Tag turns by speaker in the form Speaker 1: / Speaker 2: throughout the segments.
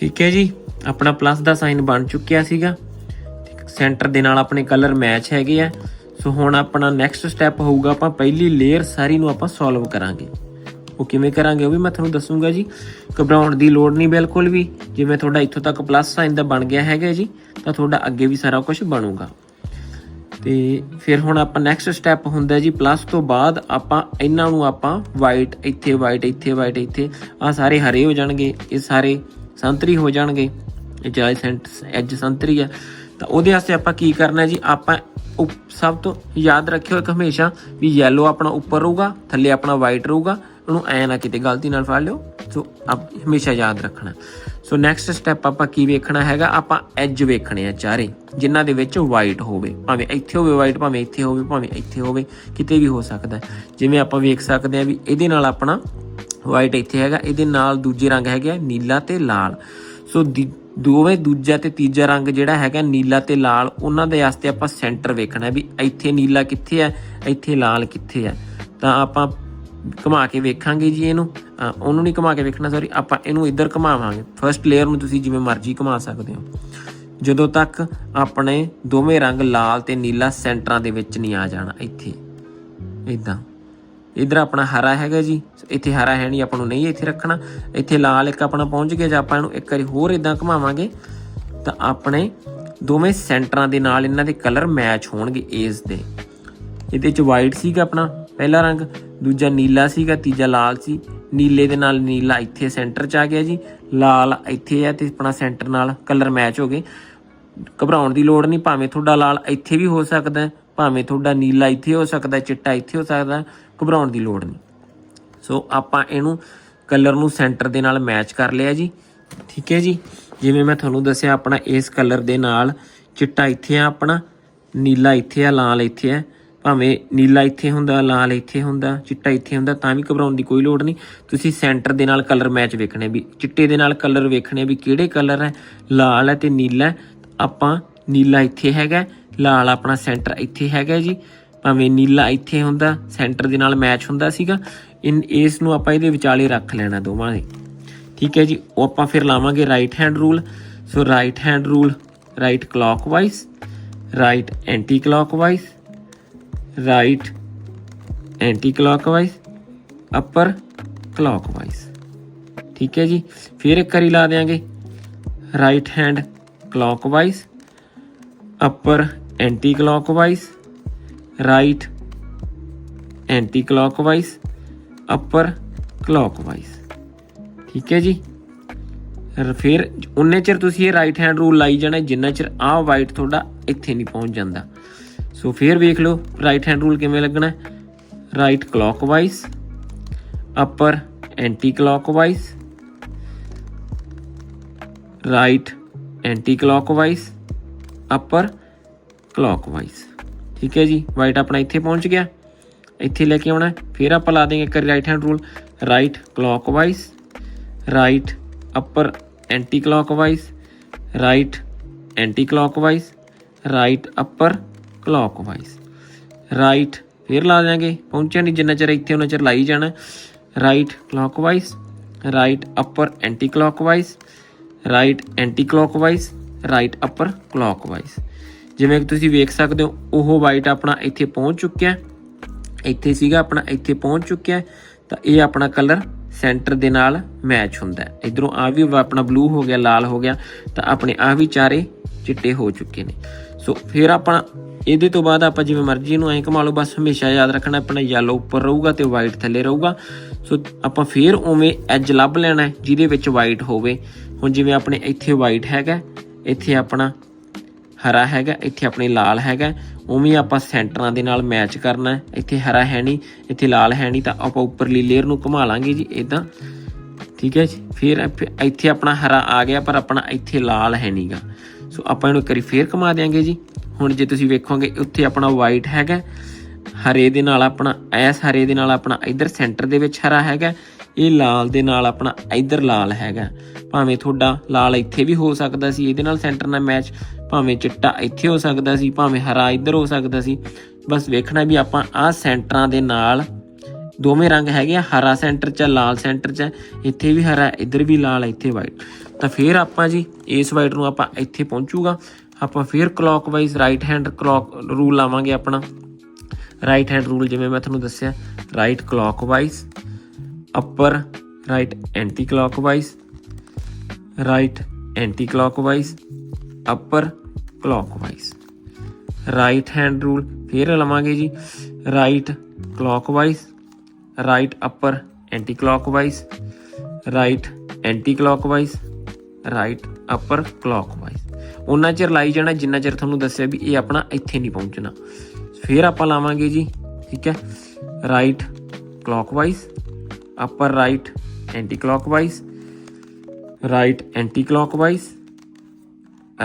Speaker 1: ਠੀਕ ਹੈ ਜੀ। ਆਪਣਾ ਪਲੱਸ ਦਾ ਸਾਈਨ ਬਣ ਚੁੱਕਿਆ ਸੀਗਾ। ਸੈਂਟਰ ਦੇ ਨਾਲ ਆਪਣੇ ਕਲਰ ਮੈਚ ਹੈਗੇ ਆ। ਸੋ ਹੁਣ ਆਪਣਾ ਨੈਕਸਟ ਸਟੈਪ ਹੋਊਗਾ, ਆਪਾਂ ਪਹਿਲੀ ਲੇਅਰ ਸਾਰੀ ਨੂੰ ਆਪਾਂ ਸੋਲਵ ਕਰਾਂਗੇ। ਉਹ ਕਿਵੇਂ ਕਰਾਂਗੇ ਉਹ ਵੀ ਮੈਂ ਤੁਹਾਨੂੰ ਦੱਸੂਗਾ ਜੀ। ਘਬਰਾਉਣ ਦੀ ਲੋੜ ਨਹੀਂ ਬਿਲਕੁਲ ਵੀ। ਜਿਵੇਂ ਤੁਹਾਡਾ ਇੱਥੋਂ ਤੱਕ ਪਲੱਸ ਸਾਈਨ ਦਾ ਬਣ ਗਿਆ ਹੈਗਾ ਜੀ, ਤਾਂ ਤੁਹਾਡਾ ਅੱਗੇ ਵੀ ਸਾਰਾ ਕੁਝ ਬਣੂਗਾ। ਤੇ ਫਿਰ ਹੁਣ ਆਪਾਂ ਨੈਕਸਟ ਸਟੈਪ ਹੁੰਦਾ ਜੀ ਪਲੱਸ ਤੋਂ ਬਾਅਦ ਆਪਾਂ ਇਹਨਾਂ ਨੂੰ ਆਪਾਂ ਵਾਈਟ ਇੱਥੇ ਵਾਈਟ ਇੱਥੇ ਵਾਈਟ ਇੱਥੇ। ਆ ਸਾਰੇ ਹਰੇ ਹੋ ਜਾਣਗੇ, ਇਹ ਸਾਰੇ ਸੰਤਰੀ ਹੋ ਜਾਣਗੇ। ਇਹ ਜਾਇ ਸੈਂਟ ਐਜ ਸੰਤਰੀ ਆ। ਤਾਂ ਉਹਦੇ ਵਾਸਤੇ ਆਪਾਂ ਕੀ ਕਰਨਾ ਜੀ? ਆਪਾਂ ਉਪ- ਸਭ ਤੋਂ ਯਾਦ ਰੱਖਿਓ ਇੱਕ ਹਮੇਸ਼ਾ ਵੀ yellow ਆਪਣਾ ਉੱਪਰ ਰਹੂਗਾ, ਥੱਲੇ ਆਪਣਾ ਵਾਈਟ ਰਹੂਗਾ। ਉਹਨੂੰ ਐ ਨਾ ਕਿਤੇ ਗਲਤੀ ਨਾਲ ਫੜ ਲਿਓ। ਸੋ ਆਪ ਹਮੇਸ਼ਾ ਯਾਦ ਰੱਖਣਾ। ਸੋ ਨੈਕਸਟ ਸਟੈਪ ਆਪਾਂ ਕੀ ਵੇਖਣਾ ਹੈਗਾ? ਆਪਾਂ ਐਜ ਵੇਖਣੇ ਆ ਚਾਰੇ, ਜਿਨ੍ਹਾਂ ਦੇ ਵਿੱਚ ਵਾਈਟ ਹੋਵੇ। ਭਾਵੇਂ ਇੱਥੇ ਹੋਵੇ ਵਾਈਟ ਭਾਵੇਂ ਇੱਥੇ ਹੋਵੇ, ਭਾਵੇਂ ਇੱਥੇ ਹੋਵੇ, ਕਿਤੇ ਵੀ ਹੋ ਸਕਦਾ। ਜਿਵੇਂ ਆਪਾਂ ਵੇਖ ਸਕਦੇ ਆ ਵੀ ਇਹਦੇ ਨਾਲ ਆਪਣਾ ਵਾਈਟ ਇੱਥੇ ਹੈਗਾ। ਇਹਦੇ ਨਾਲ ਦੂਜੇ ਰੰਗ ਹੈਗੇ ਆ, ਨੀਲਾ ਤੇ ਲਾਲ। ਸੋ ਦੀ- ਦੋਵੇਂ ਦੂਜਾ ਤੇ ਤੀਜਾ ਰੰਗ ਜਿਹੜਾ ਹੈਗਾ ਨੀਲਾ ਤੇ ਲਾਲ, ਉਹਨਾਂ ਦੇ ਵਾਸਤੇ ਆਪਾਂ ਸੈਂਟਰ ਵੇਖਣਾ ਵੀ ਇੱਥੇ ਨੀਲਾ ਕਿੱਥੇ ਹੈ ਇੱਥੇ ਲਾਲ ਕਿੱਥੇ ਹੈ ਤਾਂ ਆਪਾਂ ਘੁਮਾ ਕੇ ਵੇਖਾਂਗੇ ਜੀ ਇਹਨੂੰ। ਉਹਨੂੰ ਨਹੀਂ ਘੁਮਾ ਕੇ ਵੇਖਣਾ ਸੌਰੀ ਆਪਾਂ ਇਹਨੂੰ ਇੱਧਰ ਘੁਮਾਵਾਂਗੇ। ਫਰਸਟ ਲੇਅਰ ਨੂੰ ਤੁਸੀਂ ਜਿਵੇਂ ਮਰਜ਼ੀ ਘੁਮਾ ਸਕਦੇ ਹੋ। ਜਦੋਂ ਤੱਕ ਆਪਣੇ ਦੋਵੇਂ ਰੰਗ ਲਾਲ ਤੇ ਨੀਲਾ ਸੈਂਟਰਾਂ ਦੇ ਵਿੱਚ ਨਹੀਂ ਆ ਜਾਣਾ, ਇੱਥੇ। ਇਦਾਂ ਇਧਰ ਆਪਣਾ ਹਰਾ ਹੈਗਾ ਜੀ, ਇੱਥੇ ਹਰਾ ਹੈ ਨਹੀਂ, ਆਪਾਂ ਨੂੰ ਨਹੀਂ ਇੱਥੇ ਰੱਖਣਾ। ਇੱਥੇ ਲਾਲ ਇੱਕ ਆਪਣਾ ਪਹੁੰਚ ਗਿਆ, ਜੇ ਆਪਾਂ ਇਹਨੂੰ ਇੱਕ ਵਾਰੀ ਹੋਰ ਇਦਾਂ ਘੁਮਾਵਾਂਗੇ, ਤਾਂ ਆਪਣੇ ਦੋਵੇਂ ਸੈਂਟਰਾਂ ਦੇ ਨਾਲ ਇਹਨਾਂ ਦੇ ਕਲਰ ਮੈਚ ਹੋਣਗੇ ਇਸ ਦੇ। ਇਹਦੇ ਚ ਵਾਈਟ ਸੀਗਾ ਆਪਣਾ, ਪਹਿਲਾ ਰੰਗ, ਦੂਜਾ ਨੀਲਾ ਸੀਗਾ, ਤੀਜਾ ਲਾਲ ਸੀ। ਨੀਲੇ ਦੇ ਨਾਲ ਨੀਲਾ ਇੱਥੇ ਸੈਂਟਰ ਚ ਆ ਗਿਆ ਜੀ, ਲਾਲ ਇੱਥੇ ਆ ਤੇ ਆਪਣਾ ਸੈਂਟਰ ਨਾਲ ਕਲਰ ਮੈਚ ਹੋ ਗਏ। ਘਬਰਾਉਣ ਦੀ ਲੋੜ ਨਹੀਂ, ਭਾਵੇਂ ਤੁਹਾਡਾ ਲਾਲ ਇੱਥੇ ਵੀ ਹੋ ਸਕਦਾ ਭਾਵੇਂ ਤੁਹਾਡਾ ਨੀਲਾ ਇੱਥੇ ਹੋ ਸਕਦਾ ਚਿੱਟਾ ਇੱਥੇ ਹੋ ਸਕਦਾ ਘਬਰਾਉਣ ਦੀ ਲੋੜ ਨਹੀਂ। ਸੋ ਆਪਾਂ ਇਹਨੂੰ ਕਲਰ ਨੂੰ ਸੈਂਟਰ ਦੇ ਨਾਲ ਮੈਚ ਕਰ ਲਿਆ ਜੀ। ਠੀਕ ਹੈ ਜੀ? ਜਿਵੇਂ ਮੈਂ ਤੁਹਾਨੂੰ ਦੱਸਿਆ, ਆਪਣਾ ਇਸ ਕਲਰ ਦੇ ਨਾਲ ਚਿੱਟਾ ਇੱਥੇ ਆ ਆਪਣਾ, ਨੀਲਾ ਇੱਥੇ ਆ, ਲਾਲ ਇੱਥੇ ਆ। ਭਾਵੇਂ ਨੀਲਾ ਇੱਥੇ ਹੁੰਦਾ, ਲਾਲ ਇੱਥੇ ਹੁੰਦਾ, ਚਿੱਟਾ ਇੱਥੇ ਹੁੰਦਾ, ਤਾਂ ਵੀ ਘਬਰਾਉਣ ਦੀ ਕੋਈ ਲੋੜ ਨਹੀਂ। ਤੁਸੀਂ ਸੈਂਟਰ ਦੇ ਨਾਲ ਕਲਰ ਮੈਚ ਵੇਖਣੇ ਵੀ, ਚਿੱਟੇ ਦੇ ਨਾਲ ਕਲਰ ਵੇਖਣੇ ਵੀ ਕਿਹੜੇ ਕਲਰ ਹੈ? ਲਾਲ ਹੈ ਤੇ ਨੀਲਾ ਆਪਾਂ ਨੀਲਾ ਇੱਥੇ ਹੈਗਾ, ਲਾਲ ਆਪਣਾ ਸੈਂਟਰ ਇੱਥੇ ਹੈਗਾ ਜੀ। ਭਾਵੇਂ ਨੀਲਾ ਇੱਥੇ ਹੁੰਦਾ, ਸੈਂਟਰ ਦੇ ਨਾਲ ਮੈਚ ਹੁੰਦਾ ਸੀਗਾ, ਇਨ ਇਸ ਨੂੰ ਆਪਾਂ ਇਹਦੇ ਵਿਚਾਲੇ ਰੱਖ ਲੈਣਾ ਦੋਵਾਂ ਦੇ ਠੀਕ ਹੈ ਜੀ, ਉਹ ਆਪਾਂ ਫਿਰ ਲਾਵਾਂਗੇ right hand rule so right hand rule right clockwise right anti clockwise right anti clockwise upper clockwise ਠੀਕ ਹੈ ਜੀ, ਫਿਰ ਇੱਕ ਵਾਰੀ ਲਾ ਦੇਾਂਗੇ right hand clockwise upper anti clockwise right anti clockwise upper clockwise ਠੀਕ ਹੈ ਜੀ? ਫਿਰ ਉਨੇ ਚਿਰ ਤੁਸੀਂ ਇਹ ਰਾਈਟ ਹੈਂਡ ਰੂਲ ਲਾਈ ਜਾਣਾ, ਜਿੰਨਾ ਚਿਰ ਆਹ ਵਾਈਟ ਤੁਹਾਡਾ ਇੱਥੇ ਨਹੀਂ ਪਹੁੰਚ ਜਾਂਦਾ। ਸੋ ਫਿਰ ਵੇਖ ਲਓ ਰਾਈਟ ਹੈਂਡ ਰੂਲ ਕਿਵੇਂ ਲੱਗਣਾ? Right clockwise upper anti clockwise right anti clockwise upper clockwise ਠੀਕ ਹੈ ਜੀ ਵਾਈਟ ਆਪਣਾ ਇੱਥੇ ਪਹੁੰਚ ਗਿਆ। ਇੱਥੇ ਲੈ ਕੇ ਆਉਣਾ ਫਿਰ ਆਪਾਂ ਲਾ ਦੇਂਗੇ ਇੱਕ right hand rule right clockwise right upper anti clockwise right anti clockwise right upper clockwise right ਫਿਰ ਲਾ ਦਿਆਂਗੇ ਪਹੁੰਚਿਆ ਨਹੀਂ ਜਿੰਨਾ ਚਿਰ ਇੱਥੇ ਉਹਨਾਂ ਚਿਰ ਲਾਈ ਜਾਣਾ right clockwise right upper anti clockwise right anti clockwise right upper clockwise ਜਿਵੇਂ ਕਿ ਤੁਸੀਂ ਵੇਖ ਸਕਦੇ ਹੋ, ਉਹ ਵਾਈਟ ਆਪਣਾ ਇੱਥੇ ਪਹੁੰਚ ਚੁੱਕਿਆ ਇੱਥੇ ਸੀਗਾ, ਆਪਣਾ ਇੱਥੇ ਪਹੁੰਚ ਚੁੱਕਿਆ ਤਾਂ ਇਹ ਆਪਣਾ ਕਲਰ ਸੈਂਟਰ ਦੇ ਨਾਲ ਮੈਚ ਹੁੰਦਾ ਹੈ। ਇਧਰੋਂ ਆ ਵੀ ਆਪਣਾ ਬਲੂ ਹੋ ਗਿਆ, ਲਾਲ ਹੋ ਗਿਆ। ਤਾਂ ਆਪਣੇ ਆ ਵੀ ਚਾਰੇ ਚਿੱਟੇ ਹੋ ਚੁੱਕੇ ਨੇ। ਸੋ ਫਿਰ ਆਪਾਂ ਇਹਦੇ ਤੋਂ ਬਾਅਦ ਆਪਾਂ ਜਿਵੇਂ ਮਰਜ਼ੀ ਇਹਨੂੰ ਐਂ ਘੁਮਾ ਲਓ, ਬਸ ਹਮੇਸ਼ਾ ਯਾਦ ਰੱਖਣਾ ਆਪਣਾ ਯੈਲੋ ਉੱਪਰ ਰਹੂਗਾ ਤੇ ਵਾਈਟ ਥੱਲੇ ਰਹੂਗਾ। ਸੋ ਆਪਾਂ ਫਿਰ ਉਵੇਂ ਐਜ ਲੱਭ ਲੈਣਾ ਜਿਹਦੇ ਵਿੱਚ ਵਾਈਟ ਹੋਵੇ। ਹੁਣ ਜਿਵੇਂ ਆਪਣੇ ਇੱਥੇ ਵਾਈਟ ਹੈਗਾ ਇੱਥੇ ਆਪਣਾ ਹਰਾ ਹੈਗਾ, ਇੱਥੇ ਆਪਣੇ ਲਾਲ ਹੈਗਾ, ਉਵੇਂ ਆਪਾਂ ਸੈਂਟਰਾਂ ਦੇ ਨਾਲ ਮੈਚ ਕਰਨਾ, ਇੱਥੇ ਹਰਾ ਹੈ ਨਹੀਂ, ਇੱਥੇ ਲਾਲ ਹੈ ਨਹੀਂ, ਤਾਂ ਆਪਾਂ ਉੱਪਰਲੀ ਲੇਅਰ ਨੂੰ ਘੁਮਾ ਲਾਂਗੇ ਜੀ ਇਦਾਂ ਠੀਕ ਹੈ ਜੀ, ਫਿਰ ਇੱਥੇ- ਆਪਣਾ ਹਰਾ ਆ ਗਿਆ, ਪਰ ਆਪਣਾ ਇੱਥੇ ਲਾਲ ਹੈ ਨਹੀਂਗਾ ਸੋ ਆਪਾਂ ਇਹਨੂੰ ਇੱਕ ਵਾਰੀ ਫੇਰ ਘੁਮਾ ਦਿਆਂਗੇ ਜੀ। ਹੁਣ ਜੇ ਤੁਸੀਂ ਵੇਖੋਗੇ, ਉੱਥੇ ਆਪਣਾ ਵਾਈਟ ਹੈਗਾ, ਹਰੇ ਦੇ ਨਾਲ ਆਪਣਾ, ਐਸ ਹਰੇ ਦੇ ਨਾਲ ਆਪਣਾ ਇਧਰ ਸੈਂਟਰ ਦੇ ਵਿੱਚ ਹਰਾ ਹੈਗਾ, ਇਹ ਲਾਲ ਦੇ ਨਾਲ ਆਪਣਾ ਇਧਰ ਲਾਲ ਹੈਗਾ। ਭਾਵੇਂ ਤੁਹਾਡਾ ਲਾਲ ਇੱਥੇ ਵੀ ਹੋ ਸਕਦਾ ਸੀ, ਇਹਦੇ ਨਾਲ ਸੈਂਟਰ ਨਾਲ ਮੈਚ ਭਾਵੇਂ ਚਿੱਟਾ ਇੱਥੇ ਹੋ ਸਕਦਾ ਸੀ ਭਾਵੇਂ ਹਰਾ ਇੱਧਰ ਹੋ ਸਕਦਾ ਸੀ ਬਸ ਵੇਖਣਾ ਵੀ ਆਪਾਂ ਆਹ ਸੈਂਟਰਾਂ ਦੇ ਨਾਲ ਦੋਵੇਂ ਰੰਗ ਹੈਗੇ ਆ ਹਰਾ ਸੈਂਟਰ 'ਚ ਆ, ਲਾਲ ਸੈਂਟਰ 'ਚ ਹੈ ਇੱਥੇ ਵੀ ਹਰਾ ਇੱਧਰ ਵੀ ਲਾਲ ਹੈ, ਇੱਥੇ ਵਾਈਟ ਤਾਂ ਫਿਰ ਆਪਾਂ ਜੀ ਇਸ ਵਾਈਟ ਨੂੰ ਆਪਾਂ ਇੱਥੇ ਪਹੁੰਚੂਗਾ ਆਪਾਂ ਫਿਰ clockwise right hand clock rule ਲਾਵਾਂਗੇ ਆਪਣਾ। ਰਾਈਟ ਹੈਂਡ ਰੂਲ ਜਿਵੇਂ ਮੈਂ ਤੁਹਾਨੂੰ ਦੱਸਿਆ right clockwise upper right anti clockwise right anti clockwise upper clockwise right hand rule ਫਿਰ ਲਵਾਂਗੇ ਜੀ। Right clockwise right upper anti clockwise right anti clockwise right upper clockwise ਉਹਨਾਂ ਚਿਰ ਲਾਈ ਜਾਣਾ, ਜਿੰਨਾ ਚਿਰ ਤੁਹਾਨੂੰ ਦੱਸਿਆ ਵੀ ਇਹ ਆਪਣਾ ਇੱਥੇ ਨਹੀਂ ਪਹੁੰਚਣਾ। ਫਿਰ ਆਪਾਂ ਲਾਵਾਂਗੇ ਜੀ, ਠੀਕ ਹੈ। Right clockwise upper right anti clockwise right anti clockwise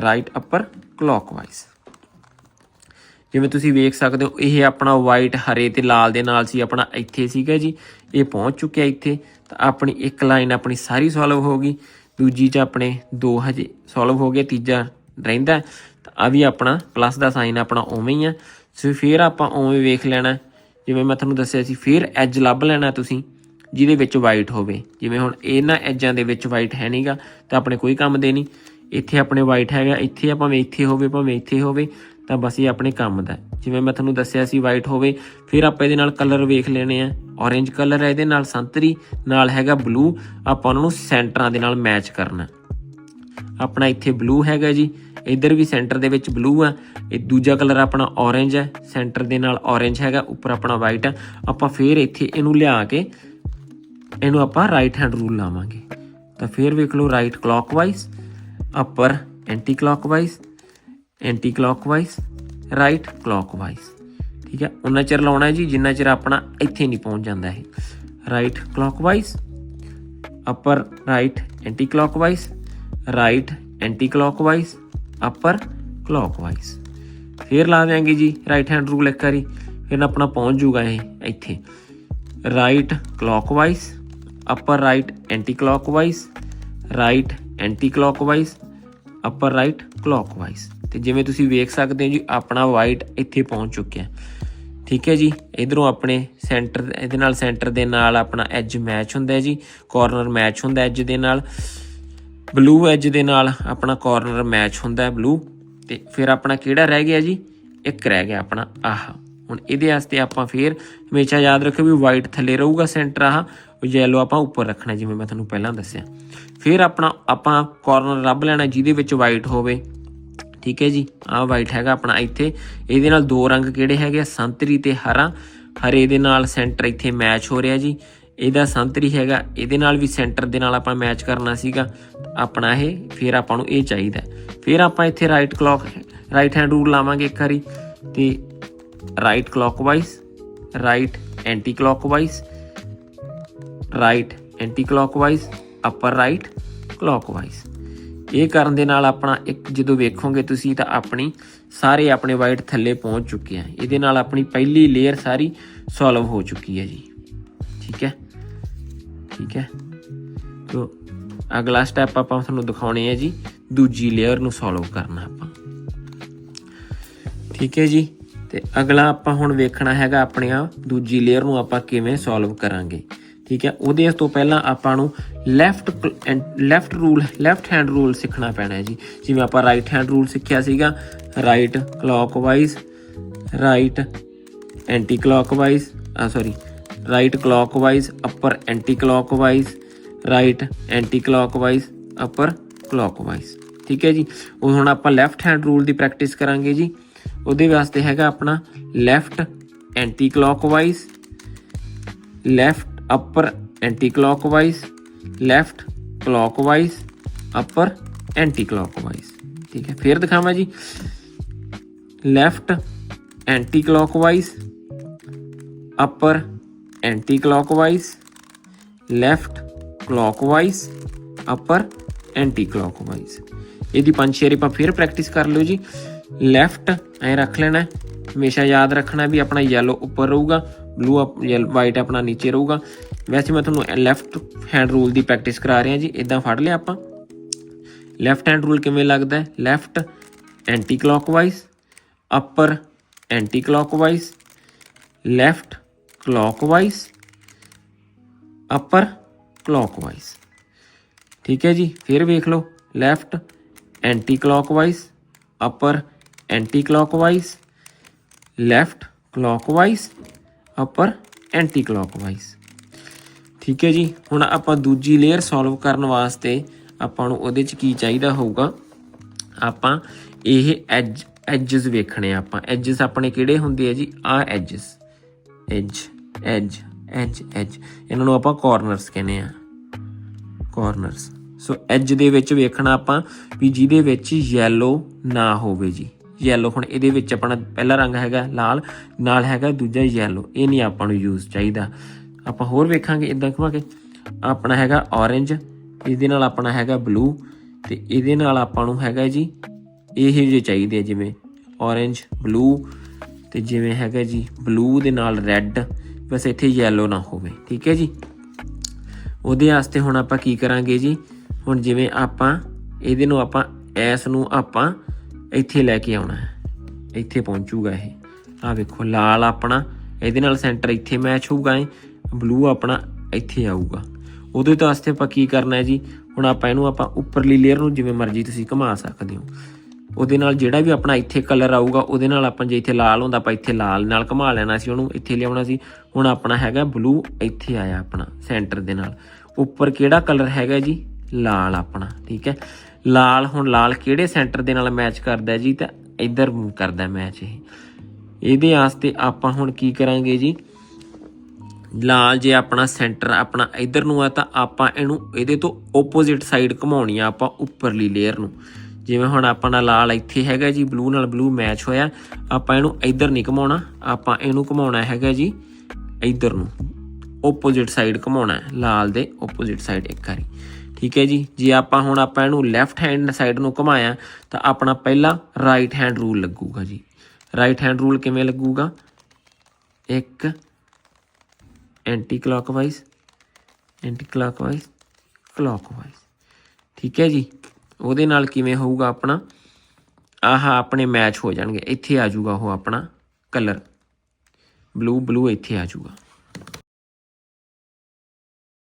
Speaker 1: right upper clockwise ਜਿਵੇਂ ਤੁਸੀਂ ਵੇਖ ਸਕਦੇ ਹੋ, ਇਹ ਆਪਣਾ ਵਾਈਟ ਹਰੇ ਤੇ ਲਾਲ ਦੇ ਨਾਲ ਸੀ, ਆਪਣਾ ਇੱਥੇ ਸੀਗਾ ਜੀ, ਇਹ ਪਹੁੰਚ ਚੁੱਕਿਆ ਇੱਥੇ। ਤਾਂ ਆਪਣੀ ਇੱਕ ਲਾਈਨ ਆਪਣੀ ਸਾਰੀ ਸੋਲਵ ਹੋ ਗਈ, ਦੂਜੀ ਚ ਆਪਣੇ ਦੋ ਹਜੇ ਸੋਲਵ ਹੋ ਗਏ, ਤੀਜਾ ਰਹਿੰਦਾ। ਤਾਂ ਆ ਵੀ ਆਪਣਾ ਪਲੱਸ ਦਾ ਸਾਈਨ ਆਪਣਾ ਉਵੇਂ ਹੀ ਆ। ਸੋ ਫਿਰ ਆਪਾਂ ਉਵੇਂ ਵੇਖ ਲੈਣਾ, ਜਿਵੇਂ ਮੈਂ ਤੁਹਾਨੂੰ ਦੱਸਿਆ ਸੀ, ਫਿਰ ਐਜ ਲੱਭ ਲੈਣਾ ਤੁਸੀਂ, ਜਿਹਦੇ ਵਿੱਚ ਵਾਈਟ ਹੋਵੇ। ਜਿਵੇਂ ਹੁਣ ਇਹਨਾਂ ਐਜਾਂ ਦੇ ਵਿੱਚ ਵਾਈਟ ਹੈ ਨਹੀਂਗਾ ਤਾਂ ਆਪਣੇ ਕੋਈ ਕੰਮ ਦੇ ਨਹੀਂ। ਇੱਥੇ ਆਪਣੇ ਵਾਈਟ ਹੈਗਾ, ਇੱਥੇ ਆ, ਭਾਵੇਂ ਇੱਥੇ ਹੋਵੇ, ਭਾਵੇਂ ਇੱਥੇ ਹੋਵੇ, ਤਾਂ ਬਸ ਇਹ ਆਪਣੇ ਕੰਮ ਦਾ ਜਿਵੇਂ ਮੈਂ ਤੁਹਾਨੂੰ ਦੱਸਿਆ ਸੀ ਵਾਈਟ ਹੋਵੇ, ਫਿਰ ਆਪਾਂ ਇਹਦੇ ਨਾਲ ਕਲਰ ਵੇਖ ਲੈਣੇ ਆ। orange ਕਲਰ ਹੈ ਇਹਦੇ ਨਾਲ ਸੰਤਰੀ, ਨਾਲ ਹੈਗਾ ਬਲੂ ਆਪਾਂ ਉਹਨਾਂ ਨੂੰ ਸੈਂਟਰਾਂ ਦੇ ਨਾਲ ਮੈਚ ਕਰਨਾ। ਆਪਣਾ ਇੱਥੇ ਬਲੂ ਹੈਗਾ ਜੀ, ਇੱਧਰ ਵੀ ਸੈਂਟਰ ਦੇ ਵਿੱਚ ਬਲੂ ਆ। ਇਹ ਦੂਜਾ ਕਲਰ ਆਪਣਾ orange ਹੈ ਸੈਂਟਰ ਦੇ ਨਾਲ orange ਹੈਗਾ, ਉੱਪਰ ਆਪਣਾ ਵਾਈਟ ਹੈ ਆਪਾਂ ਫੇਰ ਇੱਥੇ ਇਹਨੂੰ ਲਿਆ ਕੇ, ਇਹਨੂੰ ਆਪਾਂ ਰਾਈਟ ਹੈਂਡ ਰੂਲ ਲਾਵਾਂਗੇ। ਤਾਂ ਫੇਰ ਵੇਖ ਲਓ right clockwise upper anti clockwise anti clockwise right clockwise ਠੀਕ ਹੈ? ਉਹਨਾਂ ਚਿਰ ਲਾਉਣਾ ਜੀ, ਜਿੰਨਾ ਚਿਰ ਆਪਣਾ ਇੱਥੇ ਨਹੀਂ ਪਹੁੰਚ ਜਾਂਦਾ ਇਹ। Right clockwise upper right anti clockwise right anti clockwise upper clockwise ਫਿਰ ਲਾ ਦਿਆਂਗੇ ਜੀ ਰਾਈਟ ਹੈਂਡ ਰੂਲ ਇੱਕ ਵਾਰੀ, ਫਿਰ ਆਪਣਾ ਪਹੁੰਚ ਜੂਗਾ ਇਹ ਇੱਥੇ। Right clockwise upper right anti clockwise right anti clockwise upper right clockwise ਤੇ ਜਿਵੇਂ ਤੁਸੀਂ ਵੇਖ ਸਕਦੇ ਹੋ ਜੀ, ਆਪਣਾ ਵਾਈਟ ਇੱਥੇ ਪਹੁੰਚ ਚੁੱਕਿਆ ਠੀਕ ਹੈ ਜੀ? ਇਧਰੋਂ ਆਪਣੇ ਸੈਂਟਰ ਇਹਦੇ ਨਾਲ ਸੈਂਟਰ ਦੇ ਨਾਲ ਆਪਣਾ ਐਜ ਮੈਚ ਹੁੰਦਾ ਹੈ ਜੀ। ਕਾਰਨਰ ਮੈਚ ਹੁੰਦਾ ਐਜ ਦੇ ਨਾਲ। ਬਲੂ ਐਜ ਦੇ ਨਾਲ ਆਪਣਾ ਕਾਰਨਰ ਮੈਚ ਹੁੰਦਾ ਹੈ ਬਲੂ ਤੇ ਫਿਰ ਆਪਣਾ ਕਿਹੜਾ ਰਹਿ ਗਿਆ ਜੀ? ਇੱਕ ਰਹਿ ਗਿਆ ਆਪਣਾ ਆਹ। ਹੁਣ ਇਹਦੇ ਵਾਸਤੇ ਆਪਾਂ ਫੇਰ ਹਮੇਸ਼ਾ ਯਾਦ ਰੱਖਿਓ ਵੀ ਵਾਈਟ ਥੱਲੇ ਰਹੂਗਾ ਸੈਂਟਰ ਆਹ ਯੈਲੋ ਆਪਾਂ ਉੱਪਰ ਰੱਖਣਾ ਜਿਵੇਂ ਮੈਂ ਤੁਹਾਨੂੰ ਪਹਿਲਾਂ ਦੱਸਿਆ। ਫਿਰ ਆਪਣਾ, ਆਪਾਂ ਕਾਰਨਰ ਰੱਬ ਲੈਣਾ ਜਿਹਦੇ ਵਿੱਚ ਵਾਈਟ ਹੋਵੇ। ਠੀਕ ਹੈ ਜੀ, ਆਹ ਵਾਈਟ ਹੈਗਾ ਆਪਣਾ ਇੱਥੇ। ਇਹਦੇ ਨਾਲ ਦੋ ਰੰਗ ਕਿਹੜੇ ਹੈਗੇ ਆ? ਸੰਤਰੀ ਤੇ ਹਰਾ। ਹਰੇ ਦੇ ਨਾਲ ਸੈਂਟਰ ਇੱਥੇ ਮੈਚ ਹੋ ਰਿਹਾ ਜੀ। ਇਹਦਾ ਸੰਤਰੀ ਹੈਗਾ, ਇਹਦੇ ਨਾਲ ਵੀ ਸੈਂਟਰ ਦੇ ਨਾਲ ਆਪਾਂ ਮੈਚ ਕਰਨਾ ਸੀਗਾ। ਆਪਣਾ ਇਹ, ਫਿਰ ਆਪਾਂ ਨੂੰ ਇਹ ਚਾਹੀਦਾ। ਫਿਰ ਆਪਾਂ ਇੱਥੇ right clock right hand rule ਲਾਵਾਂਗੇ ਇੱਕ ਵਾਰੀ। ਤੇ right clockwise right anti clockwise right anti clockwise upper right clockwise ਇਹ ਕਰਨ ਦੇ ਨਾਲ ਆਪਣਾ ਇੱਕ ਜਦੋਂ ਵੇਖੋਗੇ ਤੁਸੀਂ ਤਾਂ ਆਪਣੀ ਸਾਰੇ ਆਪਣੇ ਵਾਈਟ ਥੱਲੇ ਪਹੁੰਚ ਚੁੱਕੇ ਆ। ਇਹਦੇ ਨਾਲ ਆਪਣੀ ਪਹਿਲੀ ਲੇਅਰ ਸਾਰੀ ਸੋਲਵ ਹੋ ਚੁੱਕੀ ਹੈ ਜੀ। ਠੀਕ ਹੈ? ਠੀਕ ਹੈ? ਤੋ ਅਗਲਾ ਸਟੈਪ ਆਪਾਂ ਤੁਹਾਨੂੰ ਦਿਖਾਉਣੇ ਹੈ ਜੀ। ਦੂਜੀ ਲੇਅਰ ਨੂੰ ਸੋਲਵ ਕਰਨਾ ਆਪਾਂ। ਠੀਕ ਹੈ ਜੀ? ਤੇ ਅਗਲਾ ਆਪਾਂ ਹੁਣ ਵੇਖਣਾ ਹੈਗਾ ਆਪਣੀਆਂ ਦੂਜੀ ਲੇਅਰ ਨੂੰ ਆਪਾਂ ਕਿਵੇਂ ਸੋਲਵ ਕਰਾਂਗੇ। ਠੀਕ ਹੈ, ਉਹਦੇ ਤੋਂ ਪਹਿਲਾਂ ਆਪਾਂ ਨੂੰ left left rule left hand rule ਸਿੱਖਣਾ ਪੈਣਾ ਹੈ ਜੀ। ਜਿਵੇਂ ਆਪਾਂ ਰਾਈਟ ਹੈਂਡ ਰੂਲ ਸਿੱਖਿਆ ਸੀਗਾ right clockwise right anti clockwise ਆ sorry right clockwise upper anti clockwise right anti clockwise upper clockwise ਠੀਕ ਹੈ ਜੀ, ਉਹ ਹੁਣ ਆਪਾਂ ਲੈਫਟ ਹੈਂਡ ਰੂਲ ਦੀ ਪ੍ਰੈਕਟਿਸ ਕਰਾਂਗੇ ਜੀ। ਉਹਦੇ ਵਾਸਤੇ ਹੈਗਾ ਆਪਣਾ left anti clockwise left upper anti clockwise left clockwise upper anti clockwise ਠੀਕ ਹੈ, ਫਿਰ ਦਿਖਾਵਾਂ ਜੀ। Left anti clockwise upper anti clockwise left clockwise upper anti clockwise ਇਹਦੀ ਪੰਜ ਛੇ ਆਪਾਂ ਫਿਰ ਪ੍ਰੈਕਟਿਸ ਕਰ ਲਿਓ ਜੀ। ਲੈਫਟ ਐ ਰੱਖ ਲੈਣਾ ਹਮੇਸ਼ਾ ਯਾਦ ਰੱਖਣਾ ਵੀ ਆਪਣਾ ਯੈਲੋ ਉੱਪਰ ਰਹੂਗਾ ਬਲੂ ਵਾਈਟ ਆਪਣਾ ਨੀਚੇ ਰਹੂਗਾ। ਵੈਸੇ ਮੈਂ ਤੁਹਾਨੂੰ ਲੈਫਟ ਹੈਂਡ ਰੂਲ ਦੀ ਪ੍ਰੈਕਟਿਸ ਕਰਾ ਰਿਹਾ ਜੀ ਇਦਾਂ ਫੜ ਲਿਆ ਆਪਾਂ। ਲੈਫਟ ਹੈਂਡ ਰੂਲ ਕਿਵੇਂ ਲੱਗਦਾ ਹੈ? Left anti clockwise upper anti clockwise left clockwise upper clockwise ਠੀਕ ਹੈ ਜੀ, ਫਿਰ ਵੇਖ ਲਓ। Left anti clockwise upper anti clockwise left clockwise upper anti clockwise ਠੀਕ ਹੈ ਜੀ, ਹੁਣ ਆਪਾਂ ਦੂਜੀ ਲੇਅਰ ਸੋਲਵ ਕਰਨ ਵਾਸਤੇ ਆਪਾਂ ਨੂੰ ਉਹਦੇ ਚ ਕੀ ਚਾਹੀਦਾ ਹੋਊਗਾ? ਆਪਾਂ ਇਹ ਐਜ ਐਜਸ ਵੇਖਣੇ ਆ ਆਪਾਂ। ਐਜਸ ਆਪਣੇ ਕਿਹੜੇ ਹੁੰਦੇ ਆ ਜੀ? ਆ edges edge edge edge edge ਇਹਨਾਂ ਨੂੰ ਆਪਾਂ ਕਾਰਨਰਸ ਕਹਿੰਦੇ ਆ। ਕਾਰਨਰਸ ਸੋ ਐਜ ਦੇ ਵਿੱਚ ਵੇਖਣਾ ਆਪਾਂ ਵੀ ਜਿਹਦੇ ਵਿੱਚ ਯੈਲੋ ਨਾ ਹੋਵੇ ਜੀ। ਯੈਲੋ ਹੁਣ ਇਹਦੇ ਵਿੱਚ ਆਪਣਾ ਪਹਿਲਾ ਰੰਗ ਹੈਗਾ ਲਾਲ, ਨਾਲ ਹੈਗਾ ਦੂਜਾ ਯੈਲੋ ਇਹ ਨਹੀਂ ਆਪਾਂ ਨੂੰ ਯੂਜ਼ ਚਾਹੀਦਾ। ਆਪਾਂ ਹੋਰ ਵੇਖਾਂਗੇ ਇਦਾਂ ਕਹਾਂਗੇ ਆਪਣਾ ਹੈਗਾ orange, ਇਹਦੇ ਨਾਲ ਆਪਣਾ ਹੈਗਾ ਬਲੂ ਤੇ ਇਹਦੇ ਨਾਲ ਆਪਾਂ ਨੂੰ ਹੈਗਾ ਜੀ ਇਹ ਜਿਹੇ ਚਾਹੀਦੇ ਆ, ਜਿਵੇਂ orange ਬਲੂ ਤੇ ਜਿਵੇਂ ਹੈਗਾ ਜੀ ਬਲੂ ਦੇ ਨਾਲ ਰੈੱਡ ਬਸ ਇੱਥੇ ਯੈਲੋ ਨਾ ਹੋਵੇ, ਠੀਕ ਹੈ ਜੀ? ਉਹਦੇ ਵਾਸਤੇ ਹੁਣ ਆਪਾਂ ਕੀ ਕਰਾਂਗੇ ਜੀ? ਹੁਣ ਜਿਵੇਂ ਆਪਾਂ, ਇਹਦੇ ਨੂੰ ਆਪਾਂ, ਐਸ ਨੂੰ ਆਪਾਂ ਇੱਥੇ ਲੈ ਕੇ ਆਉਣਾ ਹੈ। ਇੱਥੇ ਪਹੁੰਚੂਗਾ ਇਹ। ਆ ਵੇਖੋ, ਲਾਲ ਆਪਣਾ, ਇਹਦੇ ਨਾਲ ਸੈਂਟਰ ਇੱਥੇ ਮੈਚ ਹੋਊਗਾ ਇਹ ਬਲੂ ਆਪਣਾ ਇੱਥੇ ਆਊਗਾ। ਉਹਦੇ ਤੋਂ ਵਾਸਤੇ ਆਪਾਂ ਕੀ ਕਰਨਾ ਹੈ ਜੀ? ਹੁਣ ਆਪਾਂ ਇਹਨੂੰ ਆਪਾਂ ਉੱਪਰਲੀ ਲੇਅਰ ਨੂੰ ਜਿਵੇਂ ਮਰਜ਼ੀ ਤੁਸੀਂ ਘੁਮਾ ਸਕਦੇ ਹੋ। ਉਹਦੇ ਨਾਲ ਜਿਹੜਾ ਵੀ ਆਪਣਾ ਇੱਥੇ ਕਲਰ ਆਊਗਾ, ਉਹਦੇ ਨਾਲ ਆਪਾਂ ਜੇ ਇੱਥੇ ਲਾਲ ਹੁੰਦਾ, ਆਪਾਂ ਇੱਥੇ ਲਾਲ ਨਾਲ ਘੁਮਾ ਲੈਣਾ ਸੀ, ਉਹਨੂੰ ਇੱਥੇ ਲਿਆਉਣਾ ਸੀ। ਹੁਣ ਆਪਣਾ ਹੈਗਾ ਬਲੂ ਇੱਥੇ ਆਇਆ ਆਪਣਾ ਸੈਂਟਰ ਦੇ ਨਾਲ। ਉੱਪਰ ਕਿਹੜਾ ਕਲਰ ਹੈਗਾ ਜੀ? ਲਾਲ ਆਪਣਾ, ਠੀਕ ਹੈ? ਲਾਲ, ਹੁਣ ਲਾਲ ਕਿਹੜੇ ਸੈਂਟਰ ਦੇ ਨਾਲ ਮੈਚ ਕਰਦਾ ਜੀ? ਤਾਂ ਇੱਧਰ ਕਰਦਾ ਮੈਚ ਇਹ। ਇਹਦੇ ਵਾਸਤੇ ਆਪਾਂ ਹੁਣ ਕੀ ਕਰਾਂਗੇ ਜੀ? ਲਾਲ ਜੇ ਆਪਣਾ ਸੈਂਟਰ, ਆਪਣਾ ਇੱਧਰ ਨੂੰ ਆ, ਤਾਂ ਆਪਾਂ ਇਹਨੂੰ ਇਹਦੇ ਤੋਂ ਆਪੋਜ਼ਿਟ ਸਾਈਡ ਘੁਮਾਉਣੀ ਆ ਆਪਾਂ ਉੱਪਰਲੀ ਲੇਅਰ ਨੂੰ। ਜਿਵੇਂ ਹੁਣ ਆਪਣਾ ਲਾਲ ਇੱਥੇ ਹੈਗਾ ਜੀ ਬਲੂ ਨਾਲ ਬਲੂ ਮੈਚ ਹੋਇਆ, ਆਪਾਂ ਇਹਨੂੰ ਇੱਧਰ ਨਹੀਂ ਘੁਮਾਉਣਾ, ਆਪਾਂ ਇਹਨੂੰ ਘੁਮਾਉਣਾ ਹੈਗਾ ਜੀ ਇੱਧਰ ਨੂੰ। ਆਪੋਜ਼ਿਟ ਸਾਈਡ ਘੁਮਾਉਣਾ, ਲਾਲ ਦੇ ਆਪੋਜ਼ਿਟ ਸਾਈਡ ਇੱਕ ਵਾਰੀ। ਠੀਕ ਹੈ ਜੀ? ਜੇ ਆਪਾਂ ਹੁਣ ਆਪਾਂ ਇਹਨੂੰ ਲੈਫਟ ਹੈਂਡ ਸਾਈਡ ਨੂੰ ਘੁਮਾਇਆ, ਤਾਂ ਆਪਣਾ ਪਹਿਲਾ ਰਾਈਟ ਹੈਂਡ ਰੂਲ ਲੱਗੂਗਾ ਜੀ। ਰਾਈਟ ਹੈਂਡ ਰੂਲ ਕਿਵੇਂ ਲੱਗੂਗਾ? ਇੱਕ anti clockwise anti clockwise clockwise ਠੀਕ ਹੈ ਜੀ? ਉਹਦੇ ਨਾਲ ਕਿਵੇਂ ਹੋਊਗਾ ਆਪਣਾ? ਆਹ ਆਪਣੇ ਮੈਚ ਹੋ ਜਾਣਗੇ। ਇੱਥੇ ਆ ਜਾਊਗਾ ਉਹ ਆਪਣਾ ਕਲਰ ਬਲੂ ਬਲੂ ਇੱਥੇ ਆ ਜਾਊਗਾ।